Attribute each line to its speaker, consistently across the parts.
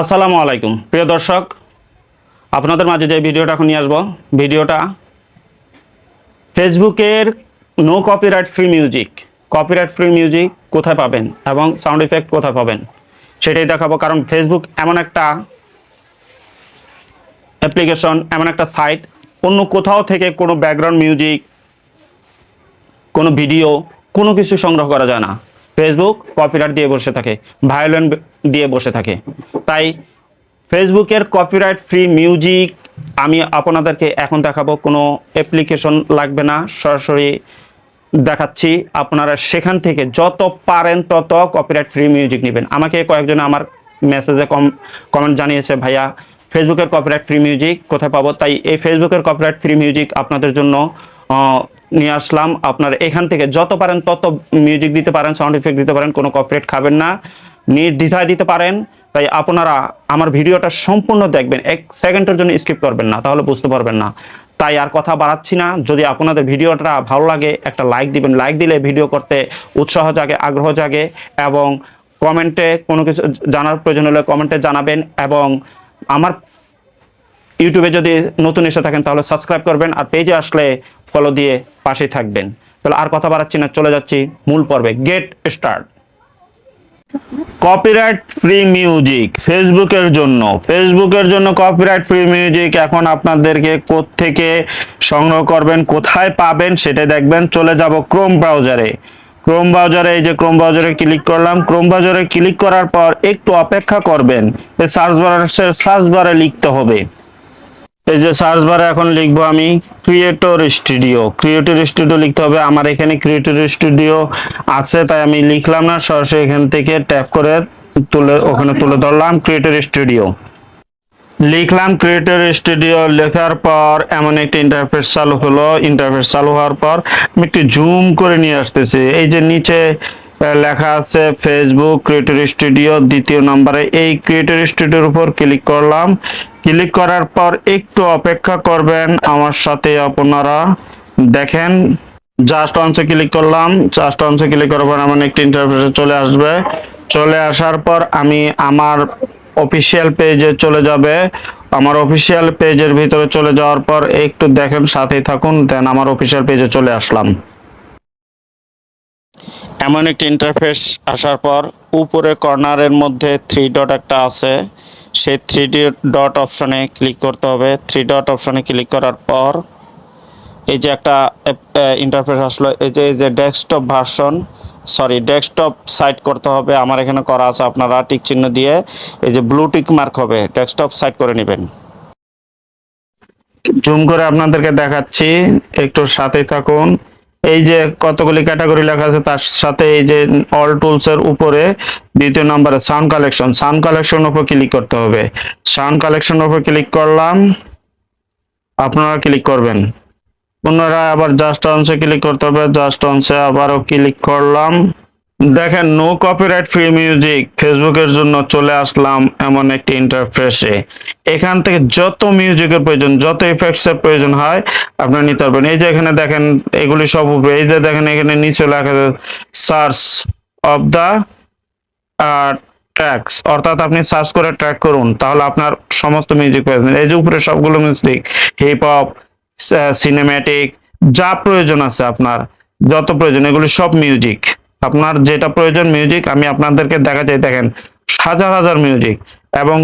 Speaker 1: আসসালামু আলাইকুম। প্রিয় দর্শক, আপনাদের মাঝে যে ভিডিওটা এখন নিয়ে আসব, ভিডিওটা ফেসবুকের no copyright free music copyright free music কোথায় পাবেন এবং সাউন্ড ইফেক্ট কোথায় পাবেন সেটাই দেখাবো। কারণ ফেসবুক এমন একটা অ্যাপ্লিকেশন এমন একটা সাইট অন্য কোথাও থেকে কোনো ব্যাকগ্রাউন্ড মিউজিক কোনো ভিডিও কোনো কিছু সংগ্রহ করা যায় না। ফেসবুক কপিরাইট দিয়ে বসে থাকে ভায়োলেন্ট দিয়ে বসে থাকে। তাই ফেসবুকের কপিরাইট ফ্রি মিউজিক আমি আপনাদেরকে এখন দেখাবো, কোনো অ্যাপ্লিকেশন লাগবে না, সরাসরি দেখাচ্ছি। আপনারা সেখান থেকে যত পারেন তত কপিরাইট ফ্রি মিউজিক নেবেন। আমাকে কয়েকজন আমার মেসেজে কম কমেন্ট জানিয়েছে, ভাইয়া ফেসবুকের কপিরাইট ফ্রি মিউজিক কোথায় পাবো? তাই এই ফেসবুকের কপিরাইট ফ্রি মিউজিক আপনাদের জন্য নিয়ে আসলাম। আপনারা এখান থেকে যত পারেন, তত মিউজিক দিতে পারেন সাউন্ড ইফেক্ট দিতে পারেন, কোনো কপিরাইট খাবেন না। নির্দ্বিধায় দিতে পারেন। তাই আপনারা আমার ভিডিওটা সম্পূর্ণ দেখবেন। এক সেকেন্ডের জন্য স্কিপ করবেন না, তাহলে বুঝতে পারবেন না। তাই আর কথা বাড়াচ্ছি না। যদি আপনাদের ভিডিওটা ভালো লাগে, একটা লাইক দিবেন। লাইক দিলে ভিডিও করতে উৎসাহ জাগে, আগ্রহ জাগে এবং কমেন্টে কোনো কিছু জানার প্রয়োজন হলে কমেন্টে জানাবেন এবং আমার ইউটিউবে যদি নতুন এসে থাকেন, তাহলে সাবস্ক্রাইব করবেন। আর পেজে আসলে ফলো দিয়ে পাশে থাকবেন। তাহলে আর কথা বাড়াচ্ছি না, চলে যাচ্ছি মূল পর্বে। Get start copyright free music ফেসবুকের জন্য। ফেসবুকের জন্য কপিরাইট ফ্রি মিউজিক এখন আপনাদেরকে থেকে সংগ্রহ করবেন, কোথায় পাবেন সেটা দেখবেন। চলে যাব ক্রোম ব্রাউজারে ক্রোম ব্রাউজারে এই যে ক্রোম ব্রাউজারে ক্লিক করলাম। ক্রোম ব্রাউজারে ক্লিক করার পর একটু অপেক্ষা করবেন। সার্চ বারে সার্চ বারে লিখতে হবে। এই যে সার্চ বারে এখন লিখব আমি ক্রিয়েটর স্টুডিও ক্রিয়েটর স্টুডিও লিখতে হবে। আমার এখানে ক্রিয়েটর স্টুডিও আছে, তাই আমি লিখলাম না। সরাসরি এখান থেকে ট্যাপ করে তুলে, ওখানে তুলে ধরলাম ক্রিয়েটর স্টুডিও লিখলাম ক্রিয়েটর স্টুডিও লেখার পর এমন একটা ইন্টারফেস চালু হলো। ইন্টারফেস চালু হওয়ার পর আমি একটু জুম করে নিয়ে আসতেছি। এই যে নিচে লেখা আছে ফেসবুক ক্রিয়েটর স্টুডিও দ্বিতীয় নম্বরে। এই ক্রিয়েটর স্টুডিওর উপর ক্লিক করলাম। ক্লিক করার পর একটু অপেক্ষা করবেন আমার সাথে আপনারা। দেখেন জাস্ট অনসে ক্লিক করলাম। জাস্ট অনসে ক্লিক করার পর এমন একটি ইন্টারফেসে চলে আসবে। চলে আসার পর আমি আমার অফিসিয়াল পেজে চলে যাবে। আমার অফিসিয়াল পেজের ভিতরে চলে যাওয়ার পর একটু দেখেন, সাথেই থাকুন দেন আমার অফিসিয়াল পেজে চলে আসলাম। এমন একটি ইন্টারফেস আসার পর উপরে কর্নারের মধ্যে থ্রি ডট একটা আছে। সেই থ্রি ডট অপশনে ক্লিক করতে হবে। থ্রি ডট অপশনে ক্লিক করার পর এই যে একটা ইন্টারফেস আসলো। এই যে এই যে desktop version sorry desktop site করতে হবে। আমার এখানে করা আছে আপনারা টিক চিহ্ন দিয়ে। এই যে ব্লু টিক মার্ক হবে। ডেস্কটপ সাইট করে নেবেন। জুম করে আপনাদেরকে দেখাচ্ছি। একটু সাথে থাকুন। এই যে কতগুলি ক্যাটাগরি লেখা আছে, তার সাথে এই যে অল টুলস এর উপরে দ্বিতীয় নম্বরে সাউন্ড কালেকশন সাউন্ড কালেকশন উপর ক্লিক করতে হবে। সাউন্ড কালেকশন উপর ক্লিক করলাম, আপনারা ক্লিক করবেন। পুনরায় আবার জাস্ট অনসে ক্লিক করতে হবে। জাস্ট অনসে আবারও ক্লিক করলাম। দেখেন নো কপিরাইট ফ্রি মিউজিক ফেসবুকের জন্য চলে আসলাম এমন একটি ইন্টারফেসে এখান থেকে যত মিউজিকের প্রয়োজন, যত ইফেক্টস এর প্রয়োজন হয়, আপনারা নিতে পারবেন। এই যে এখানে দেখেন, এগুলি সব উপরে। এই যে দেখেন, এখানে নিচে লেখা সার্চ অফ দা ট্র্যাকস অর্থাৎ আপনি সার্চ করে ট্র্যাক করুন, তাহলে আপনার সমস্ত মিউজিক পেয়ে যাবেন। এই যে উপরে সবগুলো মিউজিক হিপ হপ সিনেম্যাটিক যা প্রয়োজন আছে আপনার, যত প্রয়োজন, এগুলি সব মিউজিক আপনার যেটা প্রয়োজন মিউজিক আমি আপনাদেরকে দেখা যায় দেখেন, হাজার হাজার মিউজিক এবং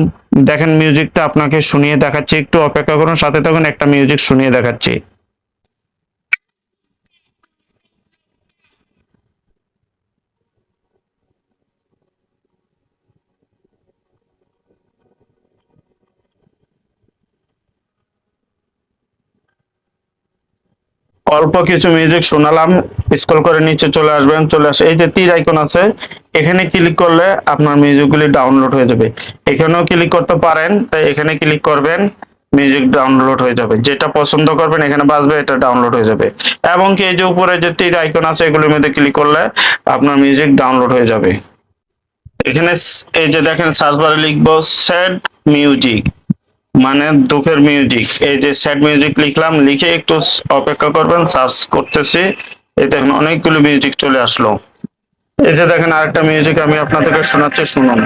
Speaker 1: দেখেন মিউজিকটা আপনাকে শুনিয়ে দেখাচ্ছি, একটু অপেক্ষা করুন, সাথে তখন একটা মিউজিক শুনিয়ে দেখাচ্ছি। অল্প কিছু মিউজিক শোনালাম। স্ক্রল করে নিচে চলে আসবেন, চলে আসে এই যে তীর আইকন আছে, এখানে ক্লিক করলে আপনার মিউজিকগুলি ডাউনলোড হয়ে যাবে। এখানেও ক্লিক করতে পারেন, তাই এখানে ক্লিক করবেন মিউজিক ডাউনলোড হয়ে যাবে। যেটা পছন্দ করবেন, এখানে বাজবে, এটা ডাউনলোড হয়ে যাবে। এবং কি এই যে উপরে যে তীর আইকন আছে, এগুলোর মধ্যে ক্লিক করলে আপনার মিউজিক ডাউনলোড হয়ে যাবে। এখানে এই যে দেখেন সার্চ বারে লিখব স্যাড মিউজিক মানে দুঃখের মিউজিক এই যে স্যাড মিউজিক লিখলাম, লিখে একটু অপেক্ষা করবেন সার্চ করতেছি। এই দেখেন অনেকগুলো মিউজিক চলে আসলো। এই যে দেখেন আরেকটা মিউজিক আমি আপনাদেরকে শোনাচ্ছি, শুনুন।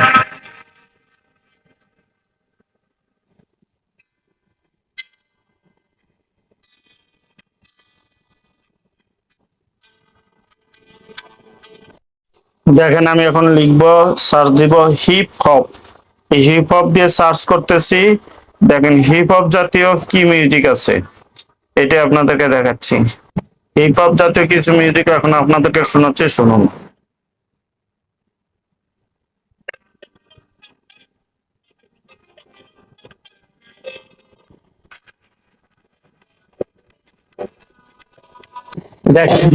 Speaker 1: দেখেন আমি এখন লিখব সার্চ দিব হিপ হপ এই হিপ হপ দিয়ে সার্চ করতেছি। দেখেন হিপ হপ জাতীয় কি মিউজিক আছে? এটা আপনাদেরকে দেখাচ্ছি। হপ জাতীয় কিছু মিউজিক এখন আপনাদেরকে শোনাচ্ছি, শুনুন। দেখেন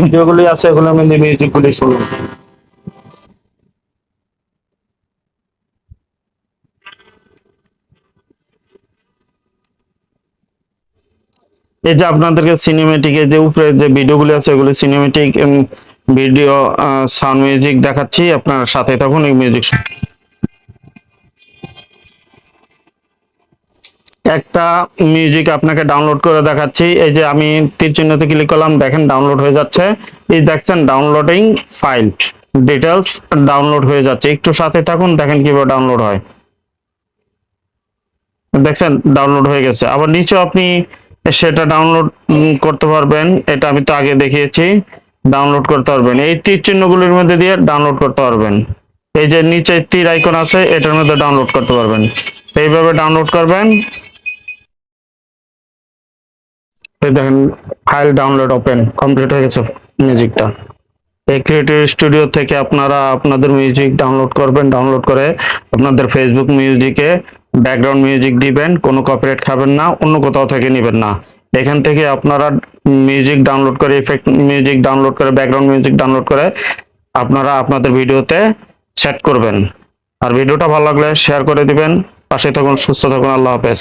Speaker 1: ভিডিওগুলি আছে, এগুলো আমি মিউজিকগুলি শুনুন। এই যে আপনাদেরকে সিনেমেটিক যে উপরে যে ভিডিওগুলি আছে, এগুলো সিনেমেটিক ভিডিও সাউন্ড মিউজিক দেখাচ্ছি। আপনার সাথে থাকুন এই মিউজিক একটা মিউজিক আপনাকে ডাউনলোড করে দেখাচ্ছি। এই যে আমি তীর চিহ্নতে ক্লিক করলাম, দেখেন ডাউনলোড হয়ে যাচ্ছে। এই দেখছেন ডাউনলোডিং ফাইল ডিটেলস ডাউনলোড হয়ে যাচ্ছে। একটু সাথে থাকুন, দেখেন কীভাবে ডাউনলোড হয়। দেখছেন ডাউনলোড হয়ে গেছে। আবার নিচেও আপনি সেটা ডাউনলোড করতে পারবেন। এটা আমি তো আগে দেখিয়েছি। ডাউনলোড করতে পারবেন। এই তীর চিহ্নগুলির মধ্যে দিয়ে ডাউনলোড করতে পারবেন। এই যে নিচে তীর আইকন আছে, এটার মধ্যে ডাউনলোড করতে পারবেন। এইভাবে ডাউনলোড করবেন। দেখেন ফাইল ডাউনলোড ওপেন কমপ্লিট হয়ে গেছে মিউজিকটা এই ক্রিয়েটিভ স্টুডিও থেকে আপনারা আপনাদের মিউজিক ডাউনলোড করবেন ডাউনলোড করে আপনাদের ফেসবুক মিউজিকে ব্যাকগ্রাউন্ড মিউজিক দিবেন, কোনো কপিরাইট খাবেন না, অন্য কোথাও থেকে নেবেন না। এখান থেকে আপনারা মিউজিক ডাউনলোড করে ইফেক্ট মিউজিক ডাউনলোড করে ব্যাকগ্রাউন্ড মিউজিক ডাউনলোড করে আপনারা আপনাদের ভিডিওতে সেট করবেন। আর ভিডিওটা ভালো লাগলে শেয়ার করে দিবেন। পাশে থাকুন, সুস্থ থাকুন, আল্লাহ হাফেজ।